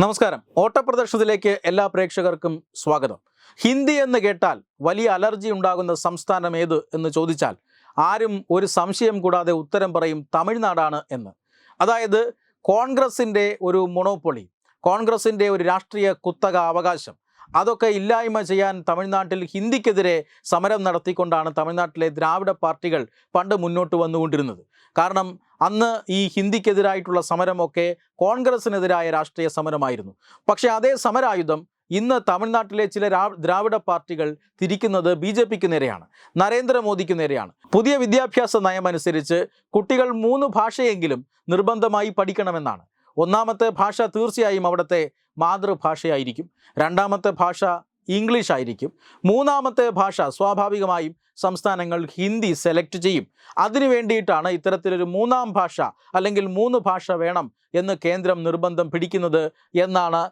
നമസ്കാരം. ഓട്ടപ്രദർശനത്തിലേക്ക് എല്ലാ പ്രേക്ഷകർക്കും സ്വാഗതം. ഹിന്ദി എന്ന് കേട്ടാൽ വലിയ അലർജി ഉണ്ടാകുന്ന സംസ്ഥാനം ഏത് എന്ന് ചോദിച്ചാൽ ആരും ഒരു സംശയം കൂടാതെ ഉത്തരം പറയും തമിഴ്നാടാണ് എന്ന്. അതായത് കോൺഗ്രസിന്റെ ഒരു മൊണോപ്പൊളി കോൺഗ്രസിന്റെ ഒരു രാഷ്ട്രീയ കുത്തക അവകാശം അതൊക്കെ ഇല്ലായ്മ ചെയ്യാൻ തമിഴ്നാട്ടിൽ ഹിന്ദിക്കെതിരെ സമരം നടത്തിക്കൊണ്ടാണ് തമിഴ്നാട്ടിലെ ദ്രാവിഡ പാർട്ടികൾ പണ്ട് മുന്നോട്ട് വന്നുകൊണ്ടിരുന്നത്. കാരണം അന്ന് ഈ ഹിന്ദിക്കെതിരായിട്ടുള്ള സമരമൊക്കെ കോൺഗ്രസിനെതിരായ രാഷ്ട്രീയ സമരമായിരുന്നു. പക്ഷേ അതേ സമരായുധം ഇന്ന് തമിഴ്നാട്ടിലെ ചില ദ്രാവിഡ പാർട്ടികൾ തിരിക്കുന്നത് ബി ജെ പിക്ക് നേരെയാണ് നരേന്ദ്രമോദിക്ക് നേരെയാണ്. പുതിയ വിദ്യാഭ്യാസ നയം അനുസരിച്ച് കുട്ടികൾ മൂന്ന് ഭാഷയെങ്കിലും നിർബന്ധമായി പഠിക്കണമെന്നാണ്. ഒന്നാമത്തെ ഭാഷ തീർച്ചയായും അവിടുത്തെ മാതൃഭാഷയായിരിക്കും. രണ്ടാമത്തെ ഭാഷ ഇംഗ്ലീഷ് ആയിരിക്കും മൂന്നാമത്തെ ഭാഷ സ്വാഭാവികമായും സംസ്ഥാനങ്ങൾ ഹിന്ദി സെലക്ട് ചെയ്യും. അതിനു വേണ്ടിയിട്ടാണ് ഇത്തരത്തിലൊരു മൂന്നാം ഭാഷ അല്ലെങ്കിൽ മൂന്ന് ഭാഷ വേണം എന്ന് കേന്ദ്രം നിർബന്ധം പിടിക്കുന്നത് എന്നാണ്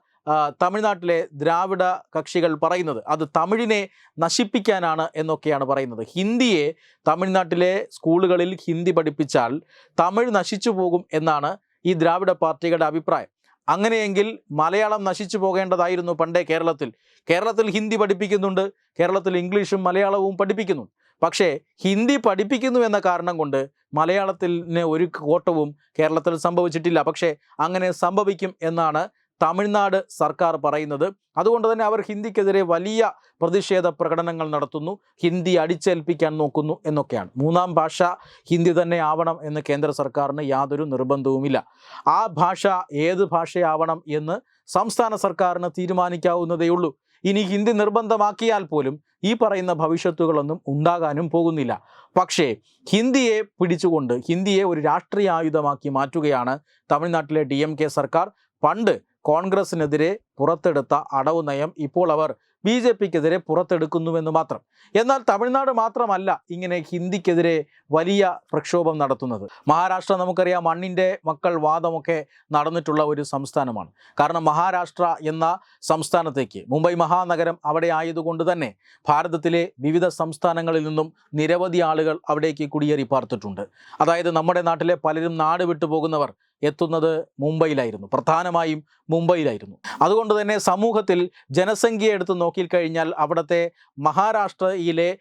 തമിഴ്നാട്ടിലെ ദ്രാവിഡ കക്ഷികൾ പറയുന്നത്. അത് തമിഴിനെ നശിപ്പിക്കാനാണ് എന്നൊക്കെയാണ് പറയുന്നത്. ഹിന്ദിയെ തമിഴ്നാട്ടിലെ സ്കൂളുകളിൽ ഹിന്ദി പഠിപ്പിച്ചാൽ തമിഴ് നശിച്ചു പോകും എന്നാണ് ഈ ദ്രാവിഡ പാർട്ടികളുടെ അഭിപ്രായം. അങ്ങനെയെങ്കിൽ മലയാളം നശിച്ചു പോകേണ്ടതായിരുന്നു പണ്ടേ കേരളത്തിൽ. കേരളത്തിൽ ഹിന്ദി പഠിപ്പിക്കുന്നുണ്ട് കേരളത്തിൽ ഇംഗ്ലീഷും മലയാളവും പഠിപ്പിക്കുന്നു പക്ഷേ ഹിന്ദി പഠിപ്പിക്കുന്നു എന്ന കാരണം കൊണ്ട് മലയാളത്തിന് ഒരു കോട്ടവും കേരളത്തിൽ സംഭവിച്ചിട്ടില്ല. പക്ഷേ അങ്ങനെ സംഭവിക്കും എന്നാണ് തമിഴ്നാട് സർക്കാർ പറയുന്നത്. അതുകൊണ്ട് തന്നെ അവർ ഹിന്ദിക്കെതിരെ വലിയ പ്രതിഷേധ പ്രകടനങ്ങൾ നടത്തുന്നു. ഹിന്ദി അടിച്ചേൽപ്പിക്കാൻ നോക്കുന്നു എന്നൊക്കെയാണ്. മൂന്നാം ഭാഷ ഹിന്ദി തന്നെ ആവണം എന്ന് കേന്ദ്ര സർക്കാരിന് യാതൊരു നിർബന്ധവുമില്ല. ആ ഭാഷ ഏത് ഭാഷയാവണം എന്ന് സംസ്ഥാന സർക്കാരിന് തീരുമാനിക്കാവുന്നതേയുള്ളൂ ഇനി ഹിന്ദി നിർബന്ധമാക്കിയാൽ പോലും ഈ പറയുന്ന ഭവിഷ്യത്തുകളൊന്നും ഉണ്ടാകാനും പോകുന്നില്ല. പക്ഷേ ഹിന്ദിയെ പിടിച്ചുകൊണ്ട് ഹിന്ദിയെ ഒരു രാഷ്ട്രീയ ആയുധമാക്കി മാറ്റുകയാണ് തമിഴ്നാട്ടിലെ ഡി സർക്കാർ. പണ്ട് കോൺഗ്രസിനെതിരെ പുറത്തെടുത്ത അടവ് നയം ഇപ്പോൾ അവർ ബി ജെ പിക്കെതിരെ പുറത്തെടുക്കുന്നുവെന്ന് മാത്രം. എന്നാൽ തമിഴ്നാട് മാത്രമല്ല ഇങ്ങനെ ഹിന്ദിക്കെതിരെ വലിയ പ്രക്ഷോഭം നടത്തുന്നത്. മഹാരാഷ്ട്ര നമുക്കറിയാം മണ്ണിന്റെ മക്കൾ വാദമൊക്കെ നടന്നിട്ടുള്ള ഒരു സംസ്ഥാനമാണ്. കാരണം മഹാരാഷ്ട്ര എന്ന സംസ്ഥാനത്തേക്ക് മുംബൈ മഹാനഗരം അവിടെ ആയതുകൊണ്ട് തന്നെ ഭാരതത്തിലെ വിവിധ സംസ്ഥാനങ്ങളിൽ നിന്നും നിരവധി ആളുകൾ അവിടേക്ക് കുടിയേറി പാർത്തിട്ടുണ്ട്. അതായത് നമ്മുടെ നാട്ടിലെ പലരും നാട് വിട്ടു പോകുന്നവർ എത്തുന്നത് മുംബൈയിലായിരുന്നു. പ്രധാനമായും മുംബൈയിലായിരുന്നു. അതുകൊണ്ട് തന്നെ സമൂഹത്തിൽ ജനസംഖ്യ എടുത്ത് നോക്കിക്കഴിഞ്ഞാൽ അവിടുത്തെ മഹാരാഷ്ട്രയിലെ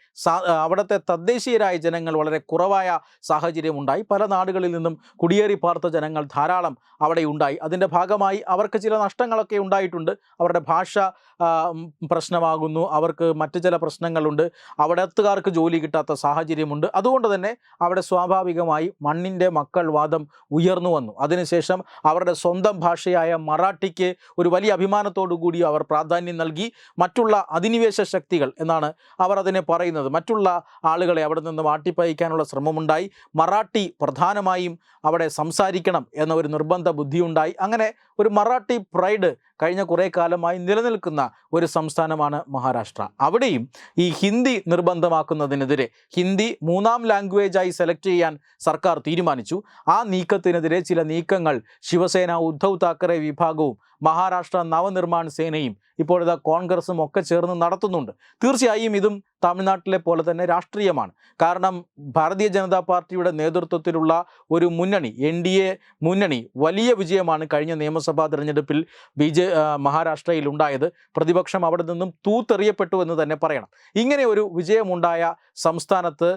അവിടുത്തെ തദ്ദേശീയരായ ജനങ്ങൾ വളരെ കുറവായ സാഹചര്യമുണ്ടായി പല നാടുകളിൽ നിന്നും കുടിയേറി പാർത്ത ജനങ്ങൾ ധാരാളം അവിടെ ഉണ്ടായി. അതിന്റെ ഭാഗമായി അവർക്ക് ചില നഷ്ടങ്ങളൊക്കെ ഉണ്ടായിട്ടുണ്ട്. അവരുടെ ഭാഷ പ്രശ്നമാകുന്നു. അവർക്ക് മറ്റു ചില പ്രശ്നങ്ങളുണ്ട്. അവിടത്തുകാർക്ക് ജോലി കിട്ടാത്ത സാഹചര്യമുണ്ട്. അതുകൊണ്ട് തന്നെ അവിടെ സ്വാഭാവികമായി മണ്ണിന്റെ മക്കൾ വാദം ഉയർന്നു വന്നു. അതിനുശേഷം അവരുടെ സ്വന്തം ഭാഷയായ മറാഠിക്ക് ഒരു വലിയ അഭിമാനത്തോടു കൂടി അവർ പ്രാധാന്യം നൽകി മറ്റുള്ള അധിനിവേശ ശക്തികൾ എന്നാണ് അവർ അതിനെ പറയുന്നത്. മറ്റുള്ള ആളുകളെ അവിടെ നിന്ന് മാട്ടിപ്പയക്കാനുള്ള ശ്രമമുണ്ടായി. മറാഠി പ്രധാനമായും അവിടെ സംസാരിക്കണം എന്ന ഒരു നിർബന്ധ ബുദ്ധിയുണ്ടായി. അങ്ങനെ ഒരു മറാഠി പ്രൈഡ് കഴിഞ്ഞ കുറേ കാലമായി നിലനിൽക്കുന്ന ഒരു സംസ്ഥാനമാണ് മഹാരാഷ്ട്ര. അവിടെയും ഈ ഹിന്ദി നിർബന്ധമാക്കുന്നതിനെതിരെ ഹിന്ദി മൂന്നാം ലാംഗ്വേജായി സെലക്ട് ചെയ്യാൻ സർക്കാർ തീരുമാനിച്ചു. ആ നീക്കത്തിനെതിരെ ചില നീക്കങ്ങൾ ശിവസേന ഉദ്ധവ് താക്കറെ വിഭാഗവും മഹാരാഷ്ട്ര നവനിർമ്മാൺ സേനയും ഇപ്പോഴത്തെ കോൺഗ്രസും ഒക്കെ ചേർന്ന് നടത്തുന്നുണ്ട്. തീർച്ചയായും ഇതും തമിഴ്നാട്ടിലെ പോലെ തന്നെ രാഷ്ട്രീയമാണ്. കാരണം ഭാരതീയ ജനതാ പാർട്ടിയുടെ നേതൃത്വത്തിലുള്ള ഒരു മുന്നണി എൻ ഡി എ മുന്നണി വലിയ വിജയമാണ് കഴിഞ്ഞ നിയമസഭാ തെരഞ്ഞെടുപ്പിൽ ബി ജെ മഹാരാഷ്ട്രയിൽ ഉണ്ടായത്. പ്രതിപക്ഷം അവിടെ നിന്നും തൂത്തെറിയപ്പെട്ടു എന്ന് തന്നെ പറയണം. ഇങ്ങനെ ഒരു വിജയമുണ്ടായ സംസ്ഥാനത്ത്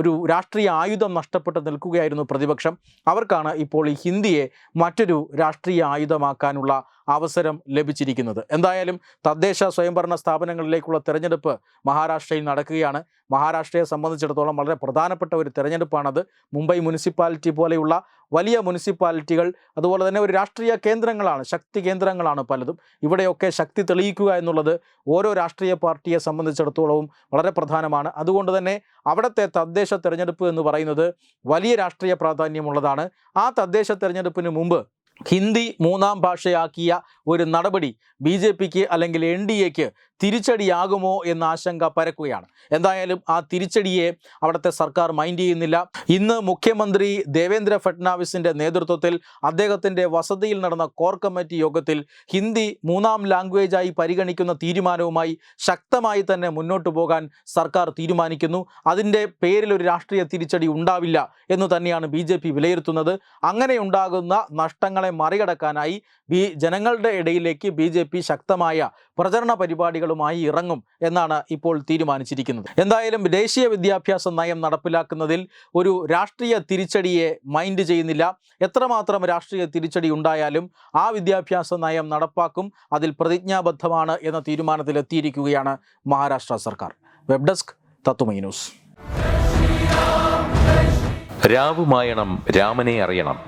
ഒരു രാഷ്ട്രീയ ആയുധം നഷ്ടപ്പെട്ട് നിൽക്കുകയായിരുന്നു പ്രതിപക്ഷം. അവർക്കാണ് ഇപ്പോൾ ഈ ഹിന്ദിയെ മറ്റൊരു രാഷ്ട്രീയ ആയുധമാക്കാനുള്ള അവസരം ലഭിച്ചിരിക്കുന്നത്. എന്തായാലും തദ്ദേശ സ്വയംഭരണ സ്ഥാപനങ്ങളിലേക്കുള്ള തെരഞ്ഞെടുപ്പ് മഹാരാഷ്ട്രയിൽ നടക്കുകയാണ്. മഹാരാഷ്ട്രയെ സംബന്ധിച്ചിടത്തോളം വളരെ പ്രധാനപ്പെട്ട ഒരു തെരഞ്ഞെടുപ്പാണത്. മുംബൈ മുനിസിപ്പാലിറ്റി പോലെയുള്ള വലിയ മുനിസിപ്പാലിറ്റികൾ അതുപോലെ തന്നെ ഒരു രാഷ്ട്രീയ കേന്ദ്രങ്ങളാണ് ശക്തി കേന്ദ്രങ്ങളാണ് പലതും. ഇവിടെയൊക്കെ ശക്തി തെളിയിക്കുക എന്നുള്ളത് ഓരോ രാഷ്ട്രീയ പാർട്ടിയെ സംബന്ധിച്ചിടത്തോളവും വളരെ പ്രധാനമാണ്. അതുകൊണ്ട് തന്നെ അവിടുത്തെ തദ്ദേശ തെരഞ്ഞെടുപ്പ് എന്ന് പറയുന്നത് വലിയ രാഷ്ട്രീയ പ്രാധാന്യമുള്ളതാണ്. ആ തദ്ദേശ തെരഞ്ഞെടുപ്പിന് മുമ്പ് ഹിന്ദി മൂന്നാം ഭാഷയാക്കിയ ഒരു നടപടി ബി ജെ പിക്ക് അല്ലെങ്കിൽ എൻ ഡി എക്ക് തിരിച്ചടിയാകുമോ എന്ന ആശങ്ക പരക്കുകയാണ്. എന്തായാലും ആ തിരിച്ചടിയെ അവിടുത്തെ സർക്കാർ മൈൻഡ് ചെയ്യുന്നില്ല. ഇന്ന് മുഖ്യമന്ത്രി ദേവേന്ദ്ര ഫട്നാവിസിന്റെ നേതൃത്വത്തിൽ അദ്ദേഹത്തിന്റെ വസതിയിൽ നടന്ന കോർ കമ്മിറ്റി യോഗത്തിൽ ഹിന്ദി മൂന്നാം ലാംഗ്വേജായി പരിഗണിക്കുന്ന തീരുമാനവുമായി ശക്തമായി തന്നെ മുന്നോട്ടു പോകാൻ സർക്കാർ തീരുമാനിക്കുന്നു. അതിന്റെ പേരിൽ ഒരു രാഷ്ട്രീയ തിരിച്ചടി ഉണ്ടാവില്ല എന്ന് തന്നെയാണ് ബി ജെ പി വിലയിരുത്തുന്നത്. അങ്ങനെ ഉണ്ടാകുന്ന നഷ്ടങ്ങളെ മറികടക്കാനായി ബി ജനങ്ങളുടെ ഇടയിലേക്ക് ബി ശക്തമായ പ്രചരണ പരിപാടികളുമായി ഇറങ്ങും എന്നാണ് ഇപ്പോൾ തീരുമാനിച്ചിരിക്കുന്നത്. എന്തായാലും ദേശീയ വിദ്യാഭ്യാസ നയം നടപ്പിലാക്കുന്നതിൽ ഒരു രാഷ്ട്രീയ തിരിച്ചടിയെ മൈൻഡ് ചെയ്യുന്നില്ല. എത്രമാത്രം രാഷ്ട്രീയ തിരിച്ചടി ഉണ്ടായാലും ആ വിദ്യാഭ്യാസ നയം നടപ്പാക്കും അതിൽ പ്രതിജ്ഞാബദ്ധമാണ് എന്ന തീരുമാനത്തിലെത്തിയിരിക്കുകയാണ് മഹാരാഷ്ട്ര സർക്കാർ. Web desk Tattvamayi news. രാവുമായണം രാമനെ അറിയണം.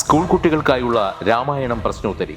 സ്കൂൾ കുട്ടികൾക്കായുള്ള രാമായണം പ്രശ്നോത്തരി.